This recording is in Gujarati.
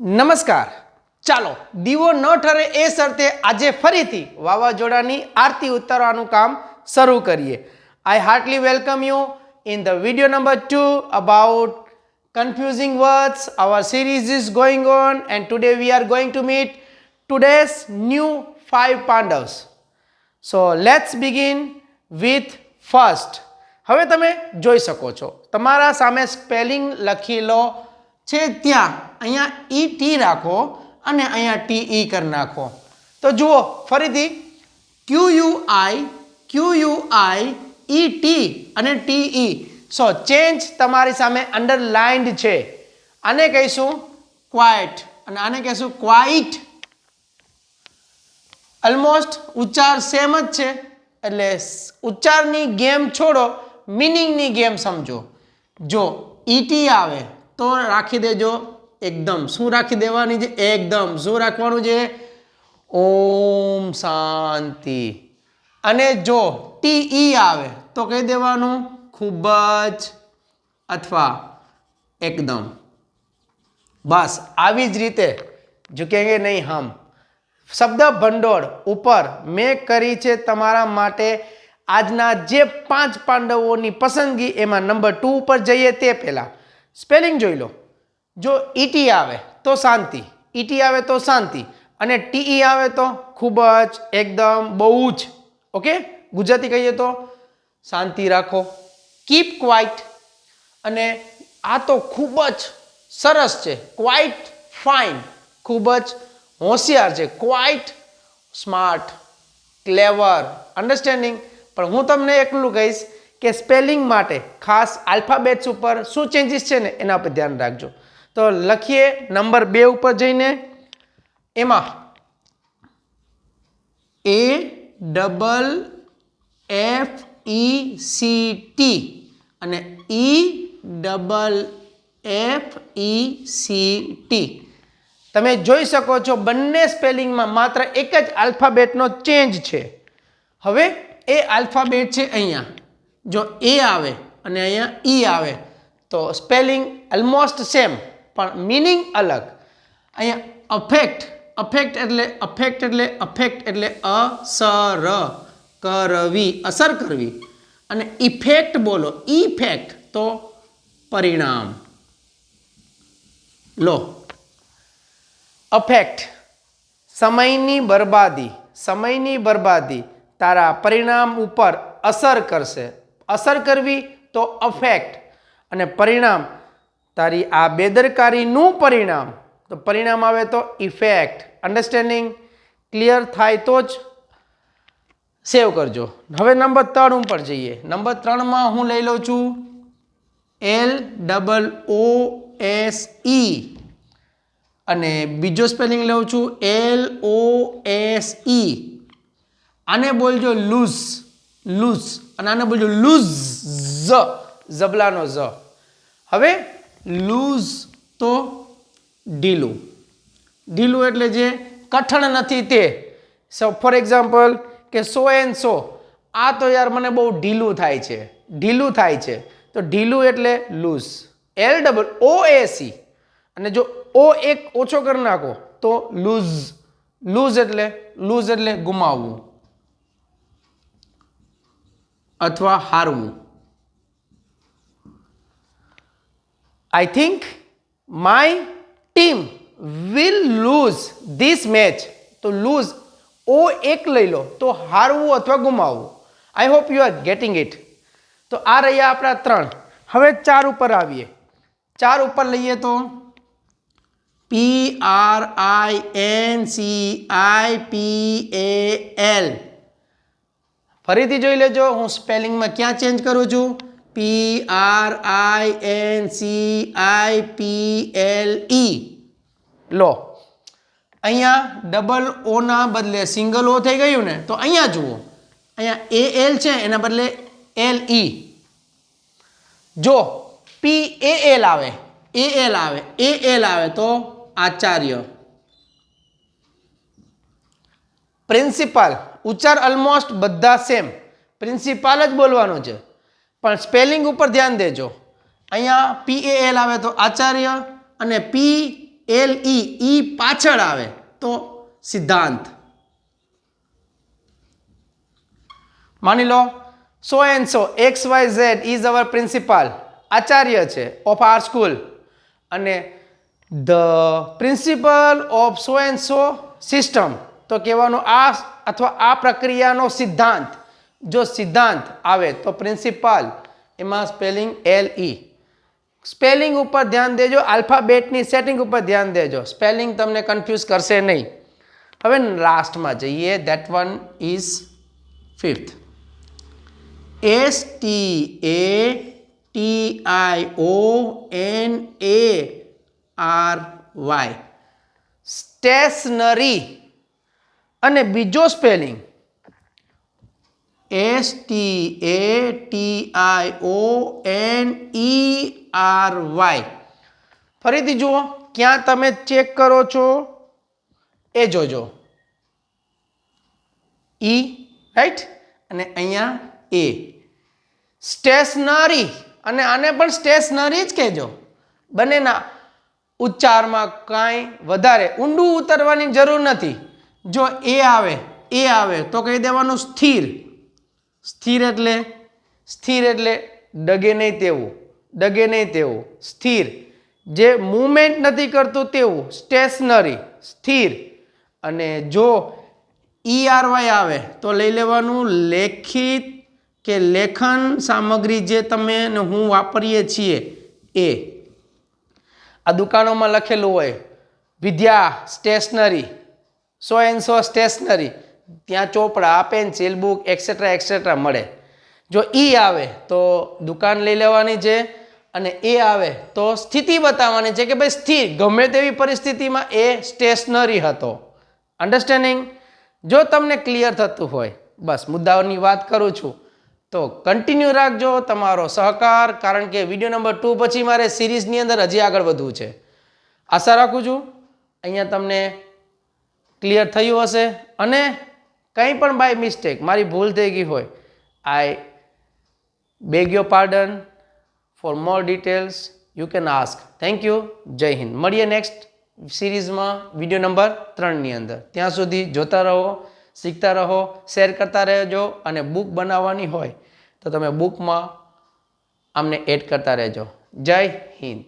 નમસ્કાર ચાલો દીવો ન ઠરે એ શરતે આજે ફરીથી વાવાઝોડાની આરતી ઉતારવાનું કામ શરૂ કરીએ I heartly welcome you in the video number two about confusing words our series is going on and today we are going to meet today's new five pandavas so let's begin with first હવે તમે જોઈ શકો છો તમારા સામે સ્પેલિંગ લખી લો છે ત્યાં અહીંયા ઈ ટી રાખો અને અહીંયા ટી ઈ કરી નાખો. તો જુઓ, ફરીથી Q U I Q U I E T અને ટી ઈ સો ચેન્જ તમારી સામે અંડરલાઇન્ડ છે. આને કહીશું ક્વાઇટ અને આને કહીશું ક્વાઇટ ઓલમોસ્ટ ઉચ્ચાર સેમ જ છે. એટલે ઉચ્ચારની ગેમ છોડો મિનિંગની ગેમ સમજો. જો ઈટી આવે, તો રાખી દેજો. એકદમ. શું રાખી દેવાની છે? એકદમ. શું રાખવાનું છે? ઓમ શાંતિ. અને જો ટી ઈ આવે, તો કહી દેવાનું? ખૂબ જ અથવા એકદમ. બસ, આવી જ રીતે. ઝૂકેંગે નહીં હમ. શબ્દ ભંડોળ ઉપર મેં કરી છે તમારા માટે આજના જે પાંચ પાંડવોની પસંદગી, એમાં નંબર ટુ ઉપર જઈએ તે પહેલાં. સ્પેલિંગ જોઈ લો. જો ઈટી આવે તો શાંતિ, ઈટી આવે તો શાંતિ અને ટીઈ આવે તો ખૂબ જ એકદમ બહુ જ. ઓકે? ગુજરાતી કહીએ તો શાંતિ રાખો કીપ ક્વાઇટ અને આ તો ખૂબ જ સરસ છે ક્વાઇટ ફાઇન ખૂબ જ હોશિયાર છે ક્વાઇટ સ્માર્ટ ક્લેવર અન્ડરસ્ટેન્ડિંગ પણ હું તમને એકલું કહીશ કે સ્પેલિંગ માટે ખાસ આલ્ફાબેટ્સ ઉપર શું ચેન્જીસ છે ને એના પર ધ્યાન રાખજો. તો લખીએ નંબર બે ઉપર જઈને. એમાં A double F E C T અને E double F E C T તમે જોઈ શકો છો બંને સ્પેલિંગમાં માત્ર એક જ આલ્ફાબેટનો ચેન્જ છે. હવે એ આલ્ફાબેટ છે અહીંયા. જો એ આવે અને અહીંયા ઈ આવે, તો સ્પેલિંગ ઓલમોસ્ટ સેમ પણ મિનિંગ અલગ. અહીંયા અફેક્ટ અફેક્ટ એટલે અફેક્ટ એટલે અફેક્ટ એટલે અસર કરવી અસર કરવી. અને ઇફેક્ટ બોલો ઇફેક્ટ તો પરિણામ. લો. અફેક્ટ સમયની બરબાદી સમયની બરબાદી તારા પરિણામ ઉપર અસર કરશે. અસર કરવી તો અફેક્ટ અને પરિણામ તારી આ બેદરકારીનું પરિણામ. તો પરિણામ આવે તો ઇફેક્ટ અન્ડરસ્ટેન્ડિંગ ક્લિયર થાય તો જ સેવ કરજો. હવે નંબર ત્રણ ઉપર જઈએ. નંબર ત્રણમાં હું લઈ લઉં છું L double O S E અને બીજો સ્પેલિંગ લઉં છું એલ ઓ એસ ઈ આને બોલજો લૂઝ લૂઝ અને આને બોલજો લૂઝ ઝ. ઝબલાનો ઝ. હવે લૂઝ તો ઢીલું. ઢીલું એટલે જે કઠણ નથી તે. સો ફોર એક્ઝામ્પલ કે સો એન્ડ સો આ તો યાર મને બહુ ઢીલું થાય છે. ઢીલું થાય છે. તો ઢીલું એટલે loose. L double O S E અને જો ઓ એક ઓછો કરી નાખો, તો લૂઝ. લૂઝ એટલે લૂઝ એટલે ગુમાવવું. અથવા હારવું. I think my team will lose this match તો લૂઝ ઓ એક લઈ લો, તો હારવું અથવા ગુમાવવું. I hope you are getting it તો આ રહ્યા આપણા ત્રણ. હવે ચાર ઉપર આવીએ. ચાર ઉપર લઈએ તો P R I N C I P A L ફરીથી જોઈ લેજો, હું સ્પેલિંગમાં ક્યાં ચેન્જ કરું છું? P R I N C I P L E લો, અહીંયા ડબલ ઓના બદલે સિંગલ ઓ થઈ ગયું ને, તો અહીંયા જુઓ. અહીંયા એ એલ છે, એના બદલે એલ ઈ જો પી એ એલ આવે એ એલ આવે એ એલ આવે તો આચાર્ય. પ્રિન્સિપાલ ઉચ્ચાર ઓલમોસ્ટ બધા સેમ પ્રિન્સિપાલ જ બોલવાનું છે. પણ સ્પેલિંગ ઉપર ધ્યાન દેજો. અહીંયા પી એ એલ આવે તો આચાર્ય અને પી એલ ઈ ઈ પાછળ આવે તો સિદ્ધાંત. માની લો so and so X Y Z is our principal Acharya છે ઓફ આર સ્કૂલ અને the principle of so and so system તો કહેવાનું આ અથવા આ પ્રક્રિયાનો સિદ્ધાંત. જો સિદ્ધાંત આવે તો પ્રિન્સિપાલ, એમાં સ્પેલિંગ એલ ઈ સ્પેલિંગ ઉપર ધ્યાન દેજો, આલ્ફાબેટની સેટિંગ ઉપર ધ્યાન દેજો. સ્પેલિંગ તમને કન્ફ્યુઝ કરશે નહીં. હવે લાસ્ટમાં જઈએ that one is fifth S T A T I O N A R Y stationary અને બીજો spelling S T A T I O N E R Y ફરીથી જુઓ, ક્યાં તમે ચેક કરો છો? એ જોજો. ઈ રાઈટ અને અહીંયા એ સ્ટેશનરી, અને આને પણ સ્ટેશનરી જ કહેજો. બંનેના ઉચ્ચારમાં કાંઈ વધારે ઊંડું ઉતરવાની જરૂર નથી. જો એ આવે એ આવે, તો કહી દેવાનું સ્થિર. સ્થિર એટલે? સ્થિર એટલે ડગે નહીં તેવું, ડગે નહીં તેવું, સ્થિર. જે મૂવમેન્ટ નથી કરતું તેવું સ્ટેશનરી સ્થિર. અને જો ઈ આર વાય આવે, તો લઈ લેવાનું લેખિત કે લેખન સામગ્રી જે તમે ને હું વાપરીએ છીએ, એ. આ દુકાનોમાં લખેલું હોય, Vidya stationery so and so stationery ત્યાં ચોપડા પેન્સિલ બુક એક્સેટ્રા એક્સેટ્રા મળે. જો ઈ આવે તો દુકાન લઈ લેવાની છે અને એ આવે તો સ્થિતિ બતાવવાની છે કે ભાઈ સ્થિર, ગમે તેવી પરિસ્થિતિમાં એ સ્ટેશનરી હતો. અન્ડરસ્ટેન્ડિંગ જો તમને ક્લિયર થતું હોય, બસ મુદ્દાઓની વાત કરું છું, તો કન્ટિન્યુ રાખજો તમારો સહકાર, કારણ કે વીડિયો નંબર ટુ પછી મારે સિરીઝની અંદર હજી આગળ વધવું છે. આશા રાખું છું, અહીંયા તમને ક્લિયર થયું હશે અને કંઈ પણ બાય મિસ્ટેક મારી ભૂલ થઈ ગઈ હોય I beg your pardon for more details you can ask thank you જય હિન્દ મળીએ નેક્સ્ટ સિરીઝમાં વીડિયો નંબર ત્રણની અંદર. ત્યાં સુધી જોતા રહો, શીખતા રહો શેર કરતા રહેજો અને બુક બનાવવાની હોય તો તમે બુકમાં અમને એડ કરતા રહેજો. જય હિન્દ